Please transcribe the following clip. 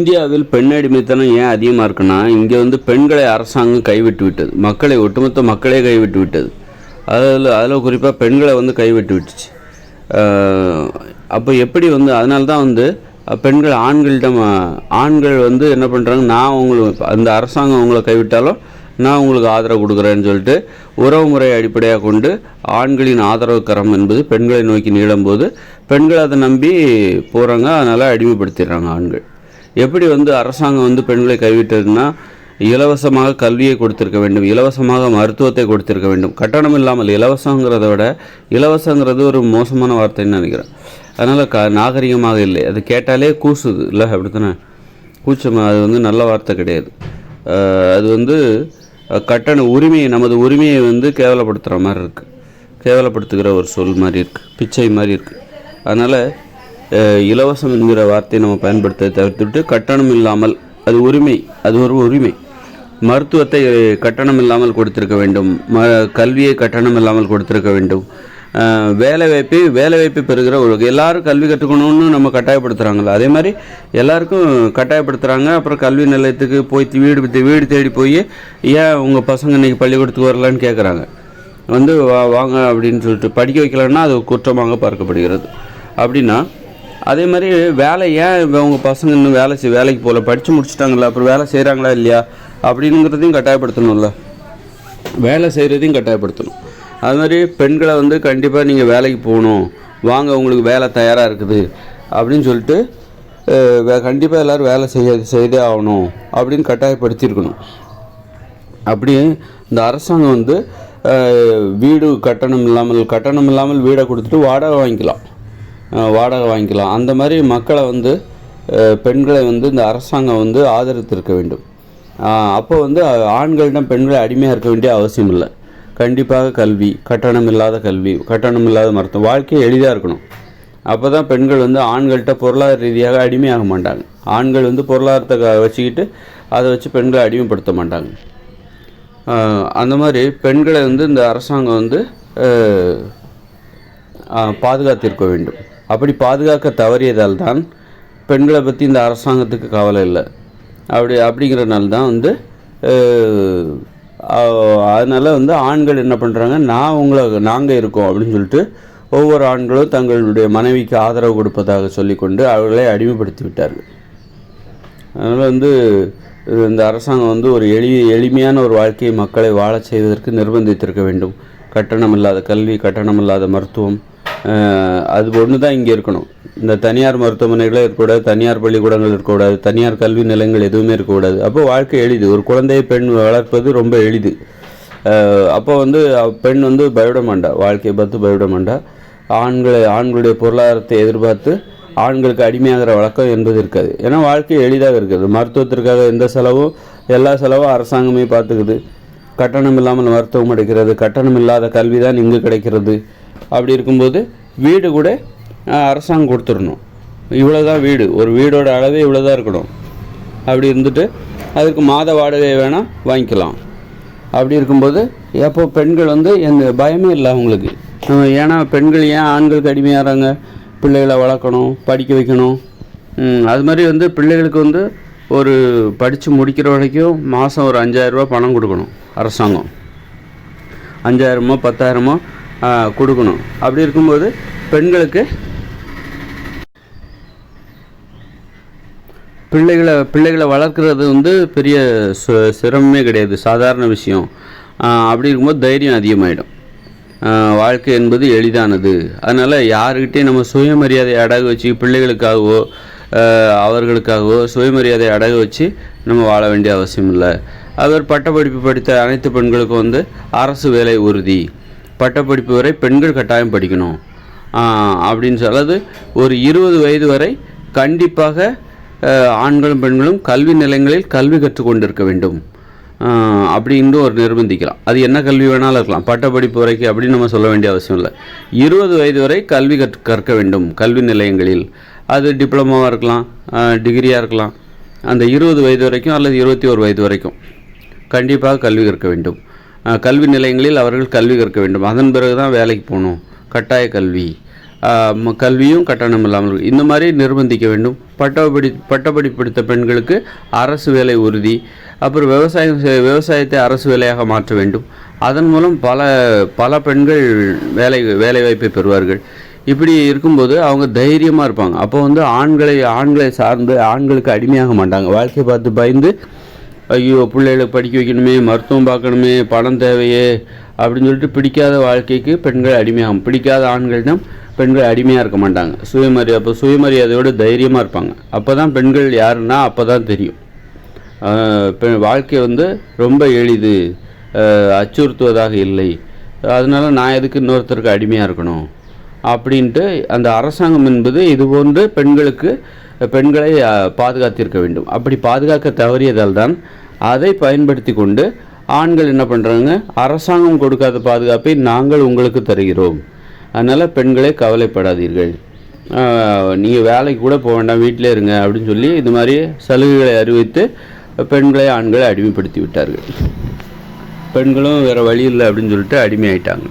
இந்தியாவில் பெண் அடிமைத்தனம் ஏன் அதிகமாக இருக்குன்னா இங்கே வந்து பெண்களை அரசாங்கம் கைவிட்டு விட்டது. மக்களை ஒட்டுமொத்த மக்களே கைவிட்டு விட்டது. அதில் அதில் குறிப்பாக பெண்களை வந்து கைவிட்டு விட்டுச்சு. அப்போ எப்படி வந்து அதனால தான் வந்து பெண்கள் ஆண்களிடம் ஆண்கள் வந்து என்ன பண்ணுறாங்க நான் உங்களுக்கு அந்த அரசாங்கம் உங்களை கைவிட்டாலும் நான் உங்களுக்கு ஆதரவு கொடுக்குறேன்னு சொல்லிட்டு உறவுமுறை அடிப்படையாக கொண்டு ஆண்களின் ஆதரவு கரம் என்பது பெண்களை நோக்கி நீளும்போது பெண்கள் அதை நம்பி போகிறாங்க அதனால் அடிமைப்படுத்திடுறாங்க ஆண்கள். எப்படி வந்து அரசாங்கம் வந்து பெண்களை கைவிட்டதுன்னா இலவசமாக கல்வியை கொடுத்திருக்க வேண்டும் இலவசமாக மருத்துவத்தை கொடுத்திருக்க வேண்டும். கட்டணம் இல்லாமல் இலவசங்கிறத விட இலவசங்கிறது ஒரு மோசமான வார்த்தைன்னு நினைக்கிறேன். அதனால் க நாகரிகமாக இல்லை. அது கேட்டாலே கூசுது. இல்லை அப்படித்தானே? கூச்சமாக அது வந்து நல்ல வார்த்தை கிடையாது. அது வந்து கட்டண உரிமையை நமது உரிமையை வந்து கேவலப்படுத்துகிற மாதிரி இருக்குது கேவலப்படுத்துகிற ஒரு சொல் மாதிரி இருக்குது பிச்சை மாதிரி இருக்குது அதனால் இலவசம் என்கிற வார்த்தையை நம்ம பயன்படுத்த தவிர்த்துவிட்டு கட்டணம் இல்லாமல் அது உரிமை அது ஒரு உரிமை. மருத்துவத்தை கட்டணம் இல்லாமல் கொடுத்திருக்க வேண்டும். ம கல்வியை கட்டணம் இல்லாமல் கொடுத்திருக்க வேண்டும். வேலைவாய்ப்பு வேலைவாய்ப்பு பெறுகிற ஒரு எல்லாரும் கல்வி கற்றுக்கணும்னு நம்ம கட்டாயப்படுத்துகிறாங்களோ அதே மாதிரி எல்லாருக்கும் கட்டாயப்படுத்துகிறாங்க அப்புறம் கல்வி நிலையத்துக்கு போய் வீடு வீடு தேடி போய் ஏன் உங்கள் பசங்க இன்றைக்கி பள்ளிக்கூடத்துக்கு வரலான்னு கேட்குறாங்க வந்து வா வாங்க அப்படின்னு சொல்லிட்டு படிக்க வைக்கலன்னா அது குற்றமாக பார்க்கப்படுகிறது. அப்படின்னா அதே மாதிரி வேலை ஏன் அவங்க பசங்க இன்னும் வேலை செய் வேலைக்கு போகல? படித்து முடிச்சுட்டாங்களா அப்புறம் வேலை செய்கிறாங்களா இல்லையா? அப்படிங்கிறதையும் கட்டாயப்படுத்தணும்ல. வேலை செய்கிறதையும் கட்டாயப்படுத்தணும். அது மாதிரி பெண்களை வந்து கண்டிப்பாக நீங்கள் வேலைக்கு போகணும். வாங்க உங்களுக்கு வேலை தயாராக இருக்குது. அப்படின்னு சொல்லிட்டு கண்டிப்பாக எல்லோரும் வேலை செய்ய செய்தே ஆகணும் அப்படின்னு கட்டாயப்படுத்தியிருக்கணும். அப்படி இந்த அரசாங்கம் வந்து வீடு கட்டணம் இல்லாமல் கட்டணம் இல்லாமல் வீடை கொடுத்துட்டு வாடகை வாங்கிக்கலாம். வாடகை வாங்கிக்கலாம். அந்த மாதிரி மக்களை வந்து பெண்களை வந்து இந்த அரசாங்கம் வந்து ஆதரித்திருக்க வேண்டும். அப்போ வந்து ஆண்களிடம் பெண்களை அடிமையாக இருக்க வேண்டிய அவசியம் இல்லை. கண்டிப்பாக கல்வி கட்டணம் இல்லாத கல்வி கட்டணம் இல்லாத மருத்துவம் வாழ்க்கையை எளிதாக இருக்கணும். அப்போ தான் பெண்கள் வந்து ஆண்கள்கிட்ட பொருளாதார ரீதியாக அடிமையாக மாட்டாங்க. ஆண்கள் வந்து பொருளாதாரத்தை க- வச்சுக்கிட்டு அதை வச்சு பெண்களை அடிமைப்படுத்த மாட்டாங்க. அந்த மாதிரி பெண்களை வந்து இந்த அரசாங்கம் வந்து பாதுகாத்திருக்க வேண்டும். அப்படி பாதுகாக்க தவறியதால் தான் பெண்களை பற்றி இந்த அரசாங்கத்துக்கு கவலை இல்லை. அப்படி அப்படிங்கிறனால தான் வந்து அதனால் வந்து ஆண்கள் என்ன பண்ணுறாங்க நான் உங்களை நாங்கள் இருக்கோம் அப்படின்னு சொல்லிட்டு ஒவ்வொரு ஆண்களும் தங்களுடைய மனைவிக்கு ஆதரவு கொடுப்பதாக சொல்லிக்கொண்டு அவர்களை அடிமைப்படுத்தி விட்டார்கள். அதனால் வந்து இது இந்த அரசாங்கம் வந்து ஒரு எளிய எளிமையான ஒரு வாழ்க்கையை மக்களை வாழச் செய்வதற்கு நிர்பந்தித்திருக்க வேண்டும். கட்டணம் இல்லாத கல்வி கட்டணம் இல்லாத மருத்துவம் அது ஒன்று தான் இங்கே இருக்கணும். இந்த தனியார் மருத்துவமனைகளே இருக்கக்கூடாது தனியார் பள்ளிக்கூடங்கள் இருக்கக்கூடாது தனியார் கல்வி நிலையங்கள் எதுவுமே இருக்கக்கூடாது. அப்போ வாழ்க்கை எளிது. ஒரு குழந்தையை பெண் வளர்ப்பது ரொம்ப எளிது. அப்போ வந்து பெண் வந்து பயப்பட மாட்டா வாழ்க்கையை பார்த்து பயவிட மாட்டா ஆண்களை ஆண்களுடைய பொருளாதாரத்தை எதிர்பார்த்து ஆண்களுக்கு அடிமையாகிற வழக்கம் என்பது இருக்காது. ஏன்னா வாழ்க்கை எளிதாக இருக்குது. மருத்துவத்திற்காக எந்த செலவும் எல்லா செலவும் அரசாங்கமே பார்த்துக்குது. கட்டணம் இல்லாமல் மருத்துவம் கிடைக்கிறது கட்டணம் இல்லாத கல்வி தான் இங்கு கிடைக்கிறது. அப்படி இருக்கும்போது வீடு கூட அரசாங்கம் கொடுத்துடணும். இவ்வளோ தான் வீடு. ஒரு வீடோட அளவே இவ்வளோ தான் இருக்கணும். அப்படி இருந்துட்டு அதுக்கு மாத வாடகை வேணால் வாங்கிக்கலாம். அப்படி இருக்கும்போது எப்போ பெண்கள் வந்து எந்த பயமே இல்லை அவங்களுக்கு. ஏன்னா பெண்கள் ஏன் ஆண்களுக்கு அடிமையாகிறாங்க? பிள்ளைகளை வளர்க்கணும் படிக்க வைக்கணும். அது மாதிரி வந்து பிள்ளைகளுக்கு வந்து ஒரு படித்து முடிக்கிற வரைக்கும் மாதம் ஒரு அஞ்சாயிரரூபா பணம் கொடுக்கணும் அரசாங்கம். அஞ்சாயிரமோ பத்தாயிரமோ கொடுக்கணும். அப்படி இருக்கும்போது பெண்களுக்கு பிள்ளைகளை பிள்ளைகளை வளர்க்குறது வந்து பெரிய சு- சிரமமே கிடையாது. சாதாரண விஷயம். அப்படி இருக்கும்போது தைரியம் அதிகமாகிடும் வாழ்க்கை என்பது எளிதானது. அதனால் யாருக்கிட்டையும் நம்ம சுயமரியாதை அடகு வச்சு பிள்ளைகளுக்காகவோ அவர்களுக்காகவோ சுயமரியாதை அடகு வச்சு நம்ம வாழ வேண்டிய அவசியம் இல்லை. அவர் பட்டப்படிப்பு படித்த அனைத்து பெண்களுக்கும் வந்து அரசு வேலை உறுதி. பட்டப்படிப்பு வரை பெண்கள் கட்டாயம் படிக்கணும். அப்படின்னு சொல்லது ஒரு இருபது வயது வரை கண்டிப்பாக ஆண்களும் பெண்களும் கல்வி நிலையங்களில் கல்வி கற்றுக்கொண்டிருக்க வேண்டும். அஹ், அப்படின்னு ஒரு நிர்பந்திக்கலாம். அது என்ன கல்வி வேணாலும் இருக்கலாம். பட்டப்படிப்பு வரைக்கும் அப்படின்னு நம்ம சொல்ல வேண்டிய அவசியம் இல்லை. இருபது வயது வரை கல்வி கற் கற்க வேண்டும் கல்வி நிலையங்களில். அது டிப்ளமாவாக இருக்கலாம் டிகிரியாக இருக்கலாம். அந்த இருபது வயது வரைக்கும் அல்லது இருபத்தி ஒரு வயது வரைக்கும் கண்டிப்பாக கல்வி கற்க வேண்டும். கல்வி நிலையங்களில் அவர்கள் கல்வி கற்க வேண்டும். அதன் பிறகு தான் வேலைக்கு போகணும். கட்டாய கல்வி. கல்வியும் கட்டணம் இல்லாமல் இந்த மாதிரி நிர்பந்திக்க வேண்டும். பட்டப்படி பட்டப்படி படித்த பெண்களுக்கு அரசு வேலை உறுதி. அப்புறம் விவசாயம் விவசாயத்தை அரசு வேலையாக மாற்ற வேண்டும். அதன் மூலம் பல பல பெண்கள் வேலை வேலை வாய்ப்பை பெறுவார்கள். இப்படி இருக்கும்போது அவங்க தைரியமாக இருப்பாங்க. அப்போ வந்து ஆண்களை ஆண்களை சார்ந்து ஆண்களுக்கு அடிமையாக மாட்டாங்க. வாழ்க்கையை பார்த்து பயந்து ஐயோ பிள்ளைகளை படிக்க வைக்கணுமே மருத்துவம் பார்க்கணுமே பணம் தேவையே அப்படின்னு சொல்லிட்டு பிடிக்காத வாழ்க்கைக்கு பெண்கள் அடிமையாகும். பிடிக்காத ஆண்களிடம் பெண்கள் அடிமையாக இருக்க மாட்டாங்க. சுயமரியாதை அப்போ சுயமரியாதையோடு தைரியமாக இருப்பாங்க. அப்போ தான் பெண்கள் யாருன்னா அப்போ தான் தெரியும் பெ- வாழ்க்கை வந்து ரொம்ப எளிது. அச்சுறுத்துவதாக இல்லை. அதனால் நான் எதுக்கு இன்னொருத்தருக்கு அடிமையாக இருக்கணும்? அப்படின்ட்டு அந்த அரசாங்கம் என்பது இது போன்று பெண்களுக்கு பெண்களை பாதுகாத்திருக்க வேண்டும். அப்படி பாதுகாக்க தவறியதால் தான் அதை பயன்படுத்தி கொண்டு ஆண்கள் என்ன பண்ணுறாங்க அரசாங்கம் கொடுக்காத பாதுகாப்பை நாங்கள் உங்களுக்கு தருகிறோம். அதனால் பெண்களே கவலைப்படாதீர்கள். நீங்கள் வேலைக்கு கூட போக வேண்டாம் வீட்டிலே இருங்க அப்படின்னு சொல்லி இது மாதிரி சலுகைகளை அறிவித்து பெண்களை ஆண்களை அடிமைப்படுத்தி விட்டார்கள். பெண்களும் வேறு வழி இல்லை அப்படின்னு சொல்லிட்டு அடிமையாயிட்டாங்க.